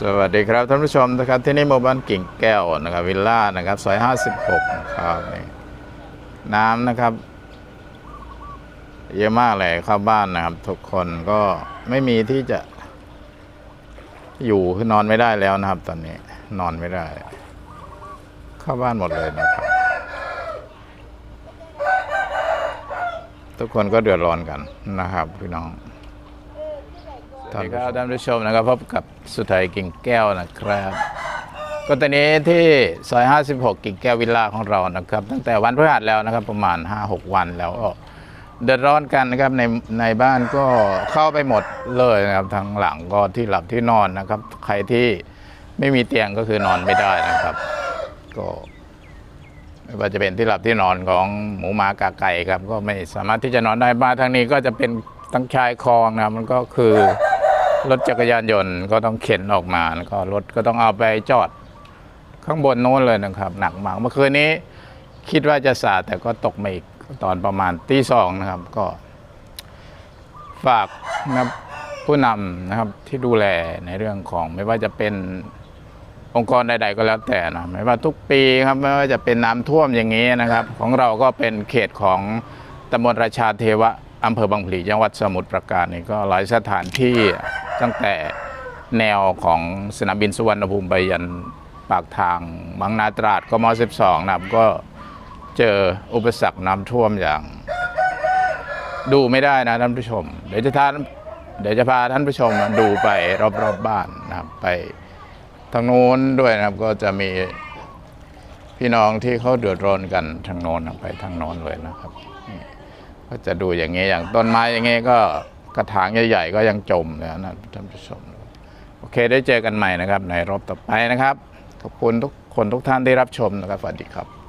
สวัสดีครับท่านผู้ชมนะครับที่นี่หมู่บ้านกิ่งแก้วนะครับวิลล่านะครับซอย56นะครับนี่น้ำนะครับ เยอะมากเลยเข้าบ้านนะครับ ทุกคนก็ไม่มีที่จะ อยู่คือนอนไม่ได้แล้วนะครับ ตอนนี้นอนไม่ได้ เข้าบ้านหมดเลยนะครับ ทุกคนก็เดือดร้อนกันนะครับพี่น้อง สวัสดีครับท่านผู้ชมนะครับพบกับสุทัยกิ่งแก้วนะครับ ก็ตอนนี้ที่ซอย 56 กิ่งแก้ววิลล่าของเรานะครับ ตั้งแต่วันพฤหัสแล้วนะครับประมาณ 5-6 วันแล้วเดือดร้อนกันนะครับในในบ้านก็เข้าไปหมดเลยนะครับทางหลังก็ที่หลับที่นอนนะครับ ใครที่ไม่มีเตียงก็คือนอนไม่ได้นะครับ ก็ไม่ว่าจะเป็นที่หลับที่นอนของหมูหมากาไก่ครับ ก็ไม่สามารถที่จะนอนได้บ้านทางนี้ก็จะเป็นตั้งชายคลองนะครับมันก็คือ รถจักรยานยนต์ก็ต้องเข็นออกมาแล้วก็รถก็ต้องเอาไปจอดข้างบนโน้นเลยนะครับ หนักมากเมื่อคืนนี้คิดว่าจะสาแต่ก็ตกมาอีกตอนประมาณตีสองนะครับ ก็ ฝากนะผู้นำนะครับที่ดูแลในเรื่องของไม่ว่าจะเป็นองค์กรใด ๆ ก็แล้วแต่นะไม่ว่าทุกปีครับไม่ว่าจะเป็นน้ำท่วมอย่างนี้นะครับ ของเราก็เป็นเขตของตำบลราชาเทวะอำเภอบางพลีจังหวัดสมุทรปราการนี่ก็หลายสถานที่ ตั้งแต่แนวของสนามบินสุวรรณภูมิไปยันปากทางบางนาตราดกม 12 นะครับก็เจออุปสรรคน้ำท่วมอย่าง ดูไม่ได้นะท่านผู้ชม เดี๋ยวจะท่านเดี๋ยวจะพาท่านผู้ชมดูไปรอบๆบบ้านนะครับไปทางโน้นด้วยนะครับ ก็จะมีพี่น้องที่เขาเดือดร้อนกันทางโน้นไปทางโน้นเลยนะครับ ก็จะดูอย่างเงี้ยอย่างต้นไม้อย่างเงี้ยก็ กระถางใหญ่ๆก็ยังจมแล้วนะท่านผู้ชม โอเคได้เจอกันใหม่นะครับ ในรอบต่อไปนะครับ ขอบคุณทุกคนทุกท่านที่รับชมนะครับสวัสดีครับ